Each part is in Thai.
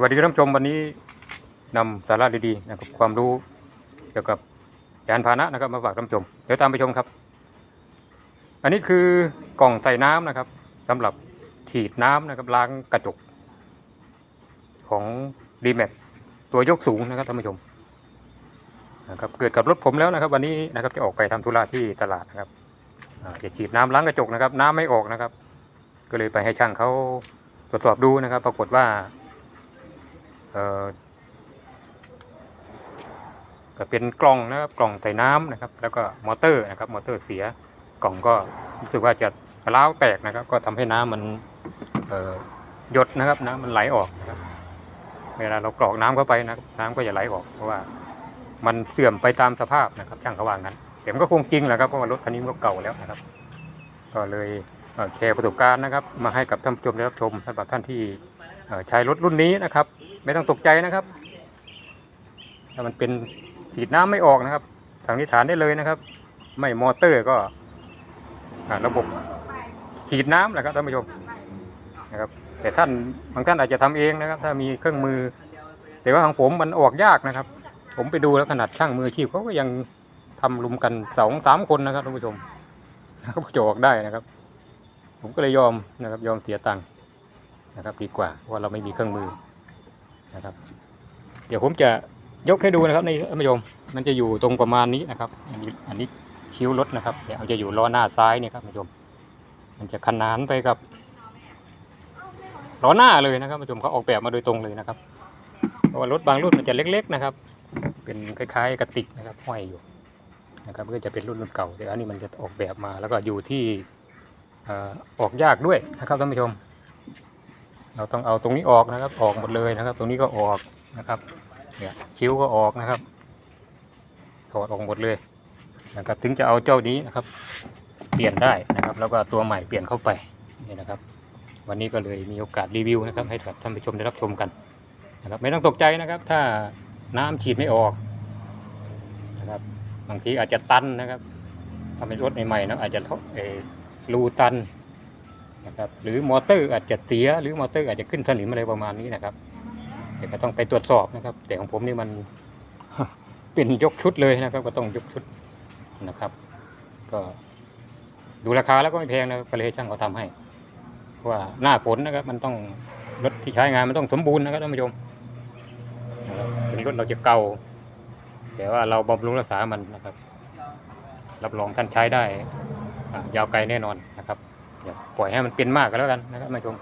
สวัสดีท่านผู้ชมวันนี้นำสาระดีๆนะครับความรู้เกี่ยวกับยานพาหนะนะครับ มาฝากท่านผู้ชมเดี๋ยวตามไปชมครับ อันนี้คือกล่องใส่น้ำนะครับสำหรับฉีดน้ำนะครับล้างกระจก ของดีแม็ตัวยกสูงนะครับท่านผู้ชมนะครับเกิดกับรถผมแล้วนะครับ วันนี้นะครับจะออกไปทำธุระที่ตลาดนะครับจะฉีดน้ำล้างกระจกนะครับ น้ำไม่ออกนะครับ ก็เลยไปให้ช่างเขาตรวจสอบดูนะครับ ปรากฏว่า ก็เป็นกล่องนะครับกล่องใส่น้ำนะครับ แล้วก็มอเตอร์นะครับ มอเตอร์เสียกล่องก็รู้สึกว่าจะร้าวแตกนะครับ ก็ทำให้น้ำมันเหยดนะครับน้ำมันไหลออกนะครับเวลาเรากรอกน้ำเข้าไปนะน้ำก็จะไหลออก เพราะว่ามันเสื่อมไปตามสภาพนะครับช่างเขาว่างั้นแต่มันก็คงจริงแหละครับเพราะว่ารถคันนี้มันก็เก่าแล้วนะครับ ก็เลยแชร์ประสบการณ์นะครับ มาให้กับท่านผู้ชมได้รับชมสำหรับท่านที่ใช้รถรุ่นนี้นะครับ ไม่ต้องตกใจนะครับ ถ้ามันเป็นฉีดน้ำไม่ออกนะครับ สันนิษฐานได้เลยนะครับ ไม่มอเตอร์ก็ระบบฉีดน้ำแหละครับท่านผู้ชมนะครับ แต่ท่านบางท่านอาจจะทำเองนะครับ ถ้ามีเครื่องมือ แต่ว่าของผมมันออกยากนะครับ ผมไปดูแล้วขนาดช่างมืออาชีพเขาก็ยังทำรุมกันสองสามคนนะครับท่านผู้ชมเขาจะออกได้นะครับ ผมก็เลยยอมนะครับ ยอมเสียตังค์นะครับ ดีกว่าเพราะว่าเราไม่มีเครื่องมือ นะครับ เดี๋ยวผมจะยกให้ดูนะครับในท่านผู้ชมมันจะอยู่ตรงประมาณนี้นะครับ อันนี้อันนี้คิ้วรถนะครับเดี๋ยวจะอยู่ล้อหน้าซ้ายเนี่ยครับท่านผู้ชม มันจะขนานไปกับล้อหน้าเลยนะครับท่านผู้ชมเขาออกแบบมาโดยตรงเลยนะครับเพราะว่ารถบางรุ่นมันจะเล็ก ๆนะครับ เป็นคล้ายๆกระติกนะครับห้อยอยู่นะครับก็จะเป็นรุ่นรุ่นเก่าแต่อันนี้มันจะออกแบบมา แล้วก็อยู่ที่ออกยากด้วยนะครับท่านผู้ชม เราต้องเอาตรงนี้ออกนะครับ ออกหมดเลยนะครับ ตรงนี้ก็ออกนะครับเนี่ยคิ้วก็ออกนะครับถอดออกหมดเลยนะครับ ถึงจะเอาเจ้านี้นะครับ เปลี่ยนได้นะครับ แล้วก็ตัวใหม่เปลี่ยนเข้าไปนี่นะครับ วันนี้ก็เลยมีโอกาสรีวิวนะครับ ให้กับท่านผู้ชมได้รับชมกันนะครับ ไม่ต้องตกใจนะครับ ถ้าน้ำฉีดไม่ออกนะครับบางทีอาจจะตันนะครับถ้าเป็นรถใหม่ๆนะอาจจะเออรูตัน นะครับหรือมอเตอร์อาจจะเสียหรือมอเตอร์อาจจะขึ้นสนิมอะไรประมาณนี้นะครับ แต่ก็ต้องไปตรวจสอบนะครับ แต่ของผมนี่มันเป็นยกชุดเลยนะครับ ก็ต้องยกชุดนะครับ ก็ดูราคาแล้วก็ไม่แพงนะครับก็เลยให้ช่างเขาทำให้ว่าหน้าฝนนะครับ มันต้องรถที่ใช้งานมันต้องสมบูรณ์นะครับท่านผู้ชมนะครับถึงรถเราจะเก่า แต่ว่าเราบำรุงรักษามันนะครับ รับรองท่านใช้ได้ยาวไกลแน่นอนนะครับ อย่าปล่อยให้มันเป็นมากก็แล้วกันนะครับท่านผู้ชม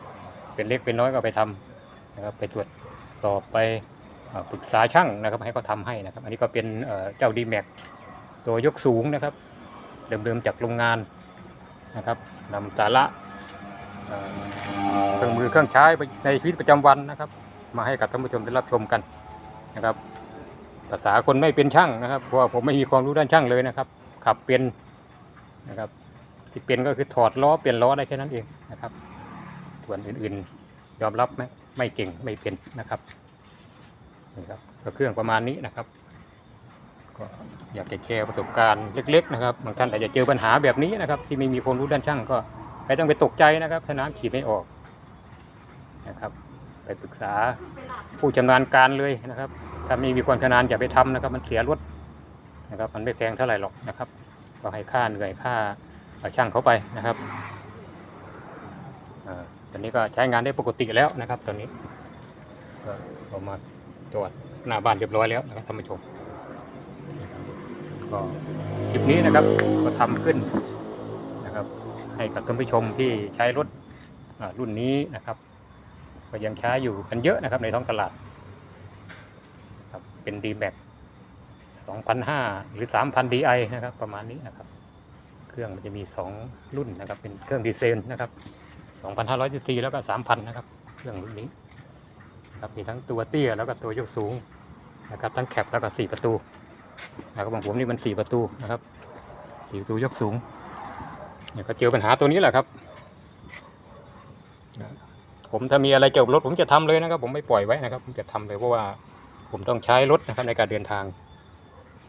เป็นเล็กเป็นน้อยก็ไปทำนะครับ ไปตรวจสอบไปปรึกษาช่างนะครับ ให้เขาทำให้นะครับ อันนี้ก็เป็นเจ้าดีแม็กตัวยกสูงนะครับ เดิมๆจากโรงงานนะครับนำสาระเครื่องมือเครื่องใช้ในชีวิตประจำวันนะครับ มาให้กับท่านผู้ชมได้รับชมกันนะครับ ภาษาคนไม่เป็นช่างนะครับเพราะผมไม่มีความรู้ด้านช่างเลยนะครับ ขับเป็นนะครับ ที่เป็นก็คือถอดล้อเปลี่ยนล้อได้แค่นั้นเองนะครับ ส่วนอื่นๆ ยอมรับไหมไม่เก่งไม่เป็นนะครับนี่ครับก็เครื่องประมาณนี้นะครับ ก็อยากจะแชร์ประสบการณ์เล็ก ๆ นะครับบางท่านอาจจะเจอปัญหาแบบนี้นะครับ ที่ไม่มีความรู้ด้านช่างก็ไม่ต้องไปตกใจนะครับถ้าน้ำฉีดไม่ออกนะครับ ไปปรึกษาผู้ชำนาญการเลยนะครับ ถ้าไม่มีความชำนาญอย่าไปทำนะครับ มันเสียรถนะครับ มันไม่แพงเท่าไหร่หรอกนะครับ ก็ให้ค่าเหนื่อยค่า ช่างเขาไปนะครับอ่าตอนนี้ก็ใช้งานได้ปกติแล้วนะครับตอนนี้ก็เอามาจอดหน้าบ้านเรียบร้อยแล้วนะครับท่านผู้ชมก็คลิปนี้นะครับก็ทำขึ้นนะครับ ให้กับท่านผู้ชมที่ใช้รถรุ่นนี้นะครับ ก็ยังใช้อยู่กันเยอะนะครับในท้องตลาดครับเป็น d m a x 2,500 หรือ 3,000 DI นะครับ ประมาณนี้นะครับ เครื่องมันจะมี 2 รุ่นนะครับ เป็นเครื่องดีเซลนะครับ 2,500 cc แล้วก็ 3,000 นะครับ เครื่องรุ่นนี้ครับมีทั้งตัวเตี้ยแล้วก็ตัวยกสูงนะครับ ทั้งแคปแล้วก็ 4 ประตูนะครับของผมนี่มัน 4 ประตูนะครับ4ประตูยกสูงเนี่ยก็เจอปัญหาตัวนี้แหละครับ ผมถ้ามีอะไรเกี่ยวกับรถผมจะทำเลยนะครับ ผมไม่ปล่อยไว้นะครับ ผมจะทำเลยเพราะว่าผมต้องใช้รถนะครับในการเดินทาง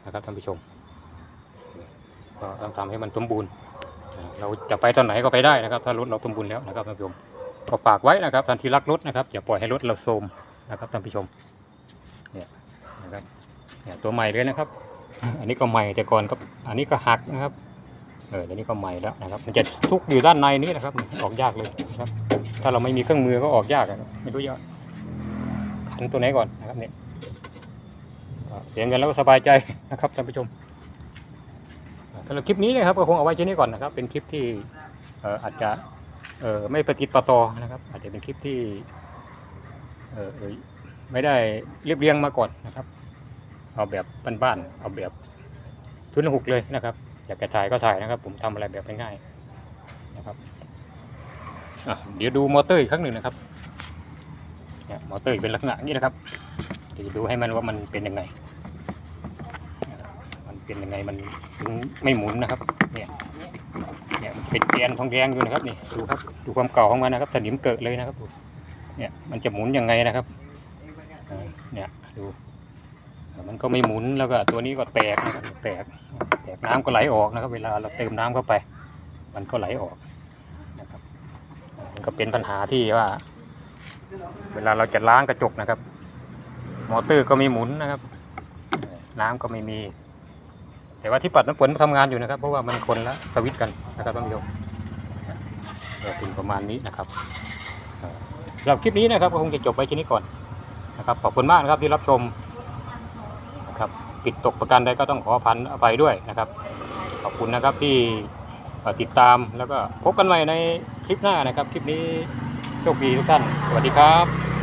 นะครับท่านผู้ชม ก็ต้องทำให้มันสมบูรณ์ เราจะไปตอนไหนก็ไปได้นะครับ ถ้ารถเราสมบูรณ์แล้วนะครับท่านผู้ชมก็ฝากไว้นะครับท่านที่รักรถนะครับอย่าปล่อยให้รถเราโทรมนะครับท่านผู้ชมเนี่ยนะครับเนี่ยตัวใหม่เลยนะครับ อันนี้ก็ใหม่แต่ก่อนก็อันนี้ก็หักนะครับเออเดี๋ยวนี้ก็ใหม่แล้วนะครับ มันจะทุกอยู่ด้านในนี้นะครับออกยากเลยนะครับ ถ้าเราไม่มีเครื่องมือก็ออกยากอะไม่รู้จะขันตัวไหนก่อนนะครับเนี่ยเสียงกันแล้วก็สบายใจนะครับท่านผู้ชม สำหรับคลิปนี้นะครับก็คงเอาไว้แค่นี้ก่อนนะครับ เป็นคลิปที่เอออาจจะเออไม่ประติดประต่อนะครับ อาจจะเป็นคลิปที่เออไม่ได้เรียบเรียงมาก่อนนะครับ เอาแบบบ้านๆเอาแบบทุนหุกเลยนะครับ อยากจะถ่ายก็ถ่ายนะครับ ผมทำอะไรแบบง่ายๆนะครับเดี๋ยวดูมอเตอร์อีกครั้งหนึ่งนะครับมอเตอร์เป็นลักษณะนี้นะครับเดี๋ยวจะดูให้มันว่ามันเป็นยังไง เป็นยังไงมันถึงไม่หมุนนะครับ เนี่ยเนี่ยมันเป็นแกนทองแดงอยู่นะครับนี่ดูครับดูความเก่าของมันนะครับ สนิมเกิดเลยนะครับเนี่ยมันจะหมุนยังไงนะครับเนี่ยดูมันก็ไม่หมุนแล้วก็ตัวนี้ก็แตกนะครับแตกแตกน้ำก็ไหลออกนะครับ เวลาเราเติมน้ำเข้าไป มันก็ไหลออกนะครับมันก็เป็นปัญหาที่ว่า เวลาเราจะล้างกระจกนะครับ มอเตอร์ก็ไม่หมุนนะครับ น้ำก็ไม่มี แต่ว่าที่ปัดน้ำฝนทำงานอยู่นะครับ เพราะว่ามันคนละสวิตกันนะครับท่านผู้ชมก็เป็นประมาณนี้นะครับเอ่อสำหรับคลิปนี้นะครับก็คงจะจบไว้ที่นี้ก่อนนะครับขอบคุณมากนะครับที่รับชมนะครับผิดตกประการใดก็ต้องขออภันอภัยด้วยนะครับ ขอบคุณนะครับที่ติดตามแล้วก็พบกันใหม่ในคลิปหน้านะครับ คลิปนี้โชคดีทุกท่าน สวัสดีครับ